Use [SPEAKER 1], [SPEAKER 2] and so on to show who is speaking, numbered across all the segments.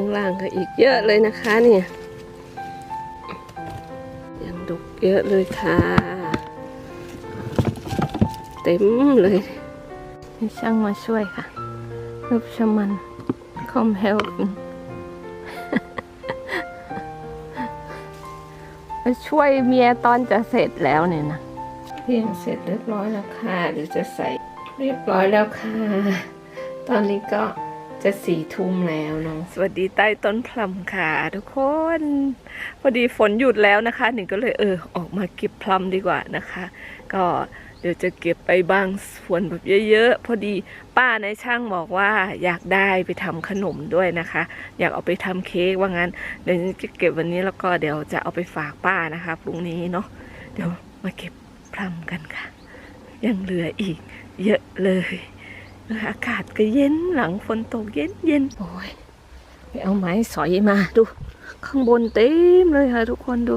[SPEAKER 1] ข้างล่างก็อีกเยอะเลยนะคะเนี่ยยังดกเยอะเลยค่ะ เต็มเลยมีช่างมาช่วยค่ะรูปชมันคอมเฮลมาช่วยเมียตอนจะเสร็จแล้วเนี่ยนะเพียงเสร็จเรียบร้อยแล้วค่ะเดี๋ยวจะใส่เรียบร้อยแล้วค่ะ ตอนนี้ก็ จะสี่ทุ่มแล้วเนาะสวัสดีใต้ต้นพลัมค่ะทุกคน พอดีฝนหยุดแล้วนะคะ หนิงก็เลยเออออกมาเก็บพลัมดีกว่านะคะ ก็เดี๋ยวจะเก็บไปบางส่วนแบบเยอะๆ พอดีป้าในช่างบอกว่าอยากได้ไปทำขนมด้วยนะคะ อยากเอาไปทำเค้กว่างั้นเดี๋ยวจะเก็บวันนี้แล้วก็เดี๋ยวจะเอาไปฝากป้านะคะพรุ่งนี้เนาะเดี๋ยวมาเก็บพลัมกันค่ะ ยังเหลืออีกเยอะเลย อากาศก็เย็นหลังฝนตกเย็นเย็นโอ้ยไปเอาไม้สอยมาดู ข้างบนเต็มเลยค่ะทุกคนดู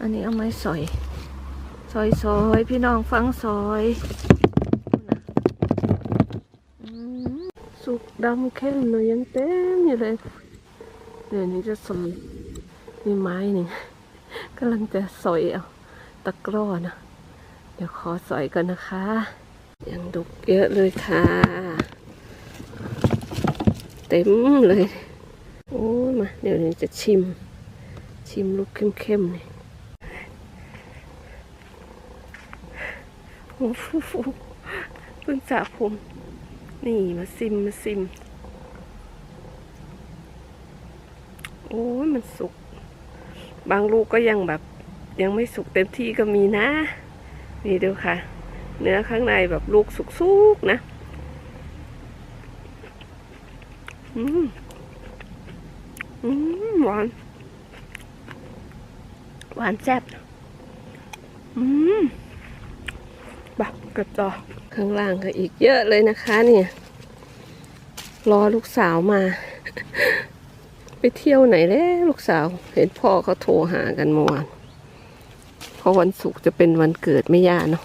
[SPEAKER 1] อันนี้เอาไม้สอยซอยซอยพี่น้องฟังซอยอืมสุกดำเข้มเลยยังเต็มอยู่เลยเดี๋ยวนี้จะสอยมีไม้หนึ่งกำลังจะสอยเอาตะกร้อนะเดี๋ยวขอสอยก่อนนะคะ ยังดกเยอะเลยค่ะ เต็มเลย โอ้ยมา เดี๋ยวนี้จะชิม ชิมลูกเข้มๆนี่โอ้ฟูฟูเพิ่งสระผม นี่มาซิมมาซิม โอ้ยมันสุก บางลูกก็ยังแบบยังไม่สุกเต็มที่ก็มีนะ นี่ดูค่ะ เนื้อข้างในแบบลูกสุกๆนะ อืม อืม หวาน หวานแซ่บ อืม บักกระจอข้างล่างก็อีกเยอะเลยนะคะเนี่ย รอลูกสาวมา ไปเที่ยวไหนแล้วลูกสาว เห็นพ่อเขาโทรหากันเมื่อวานเพราะวันศุกร์จะเป็นวันเกิดไม่ย่าเนาะ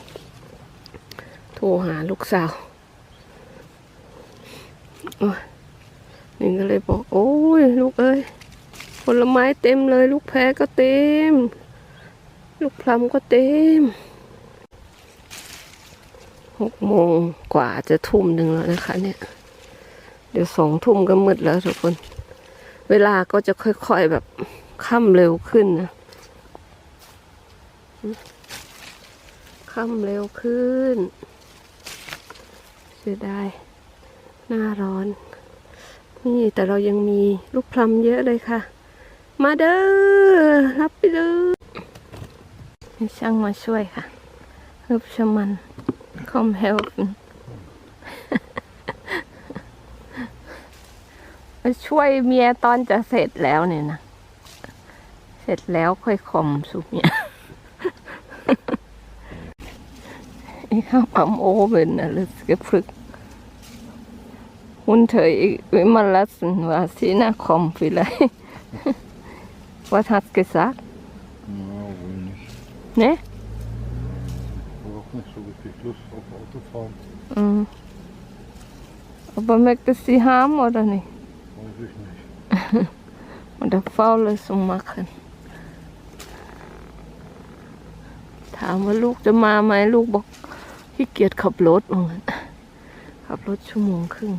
[SPEAKER 1] โทรหาลูกสาวโอ้ยนี่งก็เลยบอก โอ้ย ลูกเอ้ยผลไม้เต็มเลย ลูกแพรก็เต็ม ลูกพลัมก็เต็มหกโมงกว่าจะทุ่มหนึ่งแล้วนะคะ เนี่ย เดี๋ยวสองทุ่มก็มืดแล้วทุกคน เวลาก็จะค่อยๆแบบค่ำเร็วขึ้นนะค่ำเร็วขึ้น สียดายหน้าร้อน นี่แต่เรายังมีลูกพลัมเยอะเลยค่ะ มาเด้อรับไปเลยช่างมาช่วยค่ะรูปชมันคอมเฮลมาช่วยเมียตอนจะเสร็จแล้วเนี่ยนะ เสร็จแล้วค่อยคอมสุเมีย Ich habe am Oben alles gepflückt. Unter immer lassen, was Sina kommt vielleicht. Was hat gesagt?
[SPEAKER 2] Ja, wohl nicht.
[SPEAKER 1] Ne?
[SPEAKER 2] Ich habe auch nicht so richtig Lust auf Autofahren.
[SPEAKER 1] Mhm. Aber möchte sie haben oder nicht?
[SPEAKER 2] Weiß ich nicht.
[SPEAKER 1] Oder Faulesung machen. ถามว่าลูกจะมาไหมลูกบอกขี้เกียจขับรถว่างั้นขับรถชั่วโมงครึ่ง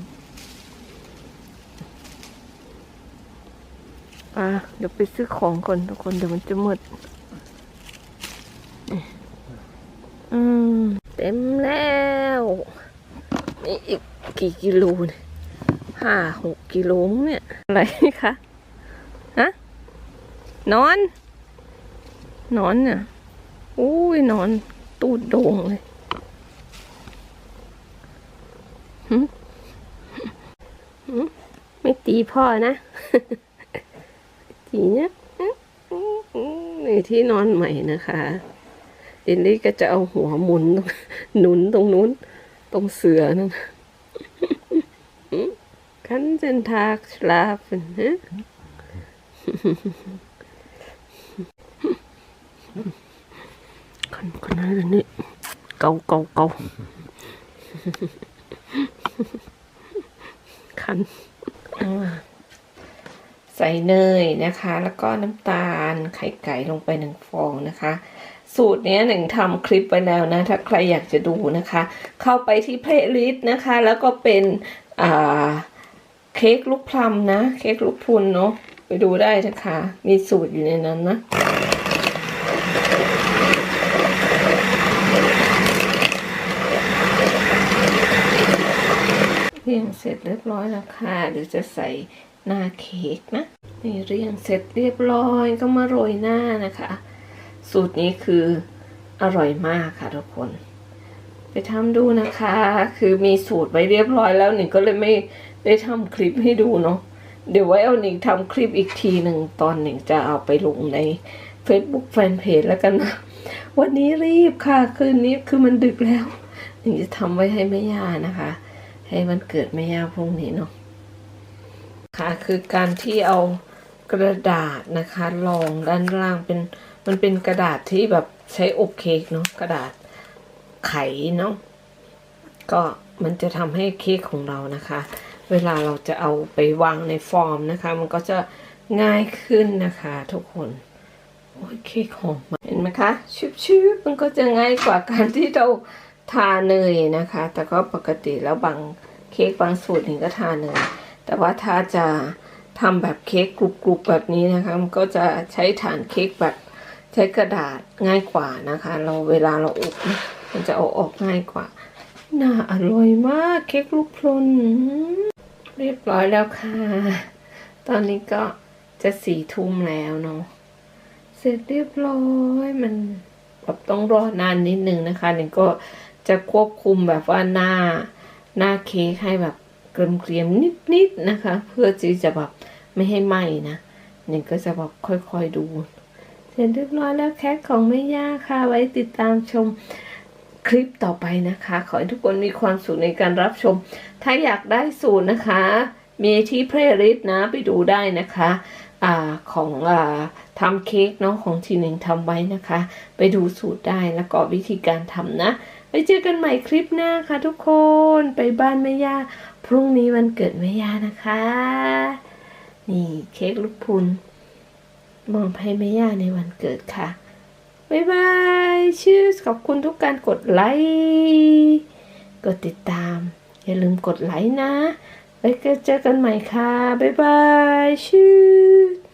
[SPEAKER 1] อะเดี๋ยวไปซื้อของก่อนทุกคนเดี๋ยวมันจะหมดอืมเต็มแล้วนี่อีกกี่กิโลเนี่ยห้าหกกิโลงเนี่ยอะไรคะฮะนอน นอนเนี่ยอุ้ยนอน ตูดโด่งเลยหึหึไม่ตีพ่อนะ ตีเนี่ยหึหึหึนี่ที่นอนใหม่นะคะเดนลี่ก็จะเอาหัวหมุนตรงหนุนตรงนู้น ตรงเสือนั่นคันเซนทากชลาฟฮะคันคันอะไรนี่เกาเกาเกาคันอ่า ใส่เนยนะคะ แล้วก็น้ำตาลไข่ไก่ลงไปหนึ่งฟองนะคะ สูตรนี้หนึ่งทำคลิปไปแล้วนะ ถ้าใครอยากจะดูนะคะ เข้าไปที่เพลย์ลิสต์นะคะ แล้วก็เป็นเค้กลูกพลัมนะ เค้กลูกพุนเนาะไปดูได้นะคะ มีสูตรอยู่ในนั้นนะ เสร็จเรียบร้อยแล้วค่ะเดี๋ยวจะใส่หน้าเค้กนะนี่เรียงเสร็จเรียบร้อยก็มาโรยหน้านะคะ สูตรนี้คืออร่อยมากค่ะทุกคน ไปทำดูนะคะ คือมีสูตรไว้เรียบร้อยแล้วหนิงก็เลยไม่ได้ทำคลิปให้ดูเนาะเดี๋ยวไว้เอาหนิงทำคลิปอีกทีหนึ่งตอนหนิงจะเอาไปลงใน Facebook Fanpage แล้วกันนะวันนี้รีบค่ะคืนนี้คือมันดึกแล้วหนิงจะทำไว้ให้แม่ย่านะคะ ให้มันเกิดแม่ย่าพรุ่งนี้เนาะค่ะคือการที่เอากระดาษนะคะรองด้านล่างเป็นมันเป็นกระดาษที่แบบใช้อบเค้กเนาะกระดาษไขเนาะก็มันจะทำให้เค้กของเรานะคะ เวลาเราจะเอาไปวางในฟอร์มนะคะ มันก็จะง่ายขึ้นนะคะทุกคนโอ้ยเค้กหอมมาเห็นไหมคะชุบๆมันก็จะง่ายกว่าการที่เรา ทาเนยนะคะ แต่ก็ปกติแล้วบางเค้กบางสูตรนี่ก็ทาเนย แต่ว่าถ้าจะทำแบบเค้กกรุบๆแบบนี้นะคะมันก็จะใช้ฐานเค้กแบบใช้กระดาษง่ายกว่านะคะ เราเวลาเราอบมันจะเอาออกง่ายกว่า น่าอร่อยมากเค้กลูกพลนเรียบร้อยแล้วค่ะ ตอนนี้ก็จะสี่ทุ่มแล้วเนาะเสร็จเรียบร้อยมันแบบต้องรอนานนิดนึงนะคะหนึ่งก็ จะควบคุมแบบว่าหน้าหน้าเค้กให้แบบเกรียมๆนิดๆนะคะ เพื่อที่จะแบบไม่ให้ไหม้นะหนึ่งก็จะแบบค่อยๆดู เสร็จเรียบร้อยแล้วแคคของแม่ย่าค่ะ ไว้ติดตามชมคลิปต่อไปนะคะ ขอให้ทุกคนมีความสุขในการรับชม ถ้าอยากได้สูตรนะคะ มีที่เพลย์ลิสต์นะไปดูได้นะคะอ่าของอ่าทำเค้กเนาะของทีหนึ่งทำไว้นะคะ ไปดูสูตรได้แล้วก็วิธีการทำนะ ไปเจอกันใหม่คลิปหน้าค่ะทุกคนไปบ้านแม่ย่าพรุ่งนี้วันเกิดแม่ย่านะคะ นี่เค้กลูกพุนมอบให้แม่ย่าในวันเกิดค่ะบ๊ายบายชื่อขอบคุณทุกการกดไลค์กดติดตาม อย่าลืมกดไลค์นะไว้เจอกันใหม่ค่ะ บ๊ายบายชื่อ